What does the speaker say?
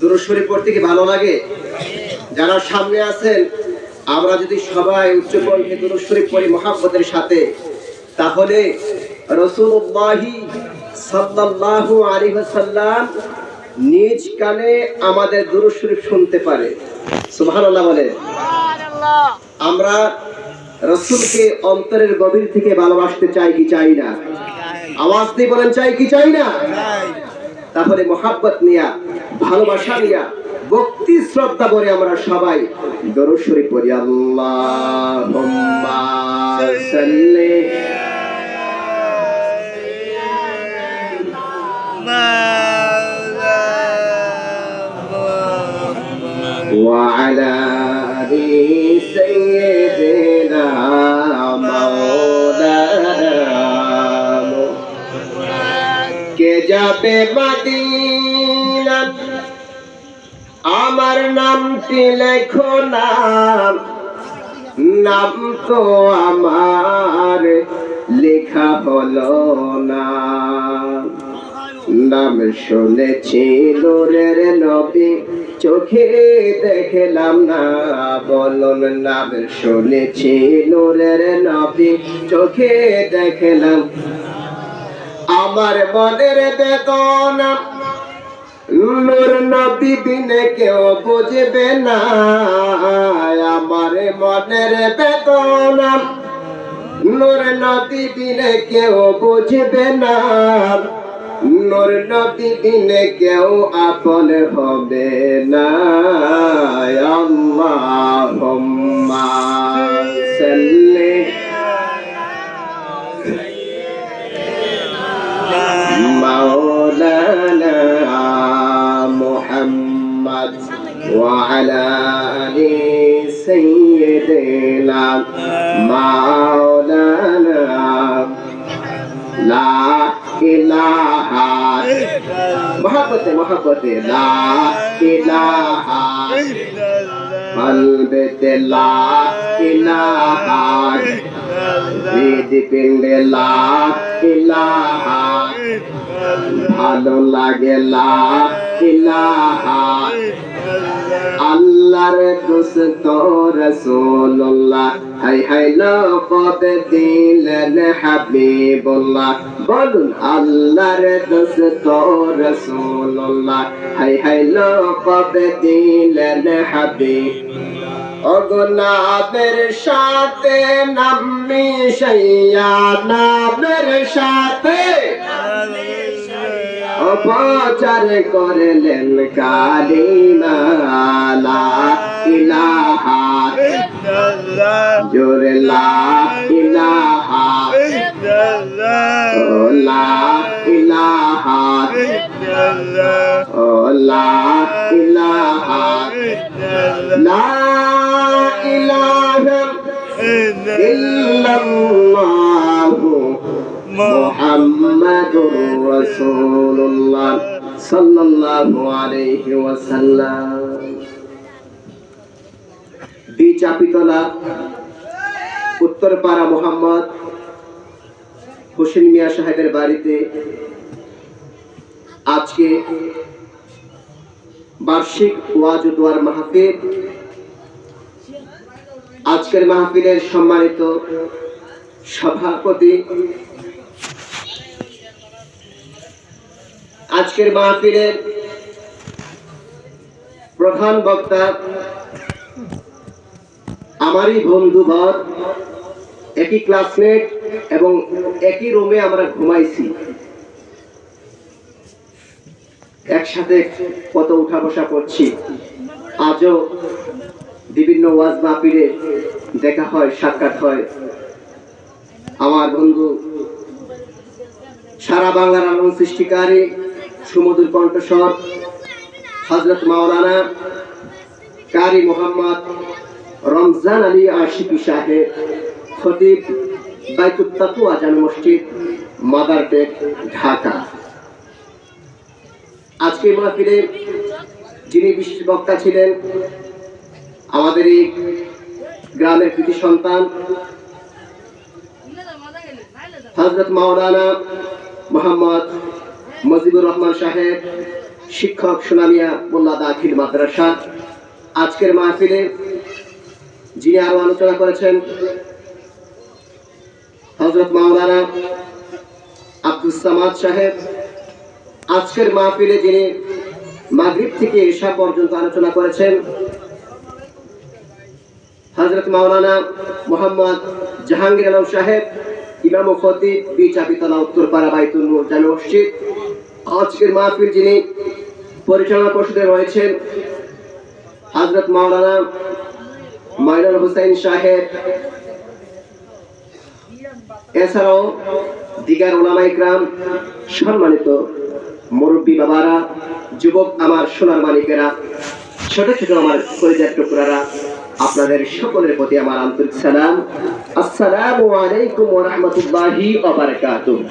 দুরুশ্বরী পড়তে কি ভালো লাগে। যারা সামনে আছেন আমরা যদি সবাই উচ্চ কণ্ঠে দুরুশ্বরী পড়ি মহাব্বতের সাথে তাহলে রসুল্লাহি সাল্লাল্লাহু আলাইহি নিজ কানে আমাদের দুরুশ্বরী শুনতে পারে। সুবহানাল্লাহ বলে। আমরা রসুলকে অন্তরের গভীর থেকে ভালোবাসতে চাই কি চাই না? আওয়াজ দিয়ে বলেন চাই কি চাই না? তাহলে মোহাব্বত নিয়া ভালোবাসা নিয়া ভক্তি শ্রদ্ধা বলে আমরা সবাই দরশ্বরী পড়ি আল্লাহ وعلى آل سيدنا কে যাবে মদিনা? আমার নামটি লেখো নাম। তো আমার, লেখা হলো না। নাম শুনেছি নূরের নবী, চোখে দেখলাম না। বলুন, নাম শুনেছি নূরের নবী, চোখে দেখলাম। আমার মনের বেদনা। নূর নবী বিনে কেউ বুঝবে না, আমার মনের বেদনা। নূর নবী বিনে কেউ বুঝবে না, নূর নবী বিনে কেউ আপন হবে না। আল্লাহুম্মা সাল্লি দিলাম, মাওলানা। লা ইলাহা মহাপতে মহাপতে লা ইলাহা কলবেতে লা ইলাহা হৃদপিণ্ডে, লা ইলাহা ভালো লাগে, লা ইলাহা আল্লাহর দোস্ত রাসূলুল্লাহ। হাই হাই লকব দিলেন হাবিবুল্লাহ। বলুন, আল্লাহর দোস্ত রাসূলুল্লাহ। হাই হাই লকব দিলেন হাবিব অগনাবের সাথে নামি সাইয়া নামের সাথে অপচার করলেন কালিমা লা ইলাহা জোরে লা ইলাহা। ও লা ইলাহা। ও লা ইলাহা। লা ইলাহা ইল্লাল্লাহু। মুহাম্মাদুর রাসূলুল্লাহ সাল্লাল্লাহু আলাইহি ওয়াসাল্লাম। উত্তরপাড়া মোহাম্মদ হোসেন মিয়া সাহেবের বাড়িতে আজকে বার্ষিক ওয়াজ ও দোয়ার মাহফিল। আজকের মাহফিলের সম্মানিত সভাপতি আজকের মাহফিলের প্রধান বক্তা আমারই বন্ধু বন্ধুবর একই ক্লাসমেট এবং একই রুমে আমরা ঘুমাইছি। একসাথে কত উঠা বসা করছি। আজও বিভিন্ন ওয়াজ মাহফিলে দেখা হয়, সাক্ষাৎ হয়। আমার বন্ধু সারা বাংলার আনন্দ সৃষ্টিকারী সুমধুর কণ্ঠস্বর হজরত মাওলানা কারি মোহাম্মদ রমজান আলী আশিকি সাহেব, খতিব বাইতুত তাকুয়া জান মসজিদ মাদারটেক ঢাকা। আজকে মাহফিলে যিনি বিশেষ বক্তা ছিলেন, আমাদের এই গ্রামের কৃতি সন্তান হজরত মাওলানা মোহাম্মদ মজিবুর রহমান সাহেব, শিক্ষক সোনামিয়া মোল্লা দাখিল মাদ্রাসা। আজকের মাহফিলে যিনি আরও আলোচনা করেছেন হজরত মাওলানা আব্দুল সামাদ সাহেব, আজকের মাহফিলে যিনি মাগরিব থেকে এশা পর্যন্ত আলোচনা করেছেন হজরত মাওলানা মোহাম্মদ জাহাঙ্গীর আলম সাহেব, ইমাম ও খতিব বিচাপিতলা উত্তরপাড়া বাইতুল নূর জামে মসজিদ আজকের মাহফিল যিনি পরিচালনা পরিষদে রয়েছেন হাজরত মাওলানা মাইনুল হুসাইন সাহেব, এছাড়াও দিগার ওলামাই গ্রাম সম্মানিত মুরব্বী বাবারা, যুবক আমার সোনার মালিকেরা, ছোট ছোট আমার পরিচয় টুকরারা, আপনাদের সকলের প্রতি আমার আন্তরিক সালাম। আসসালামু আলাইকুম ওয়া রাহমাতুল্লাহি ওয়া বারাকাতুহু।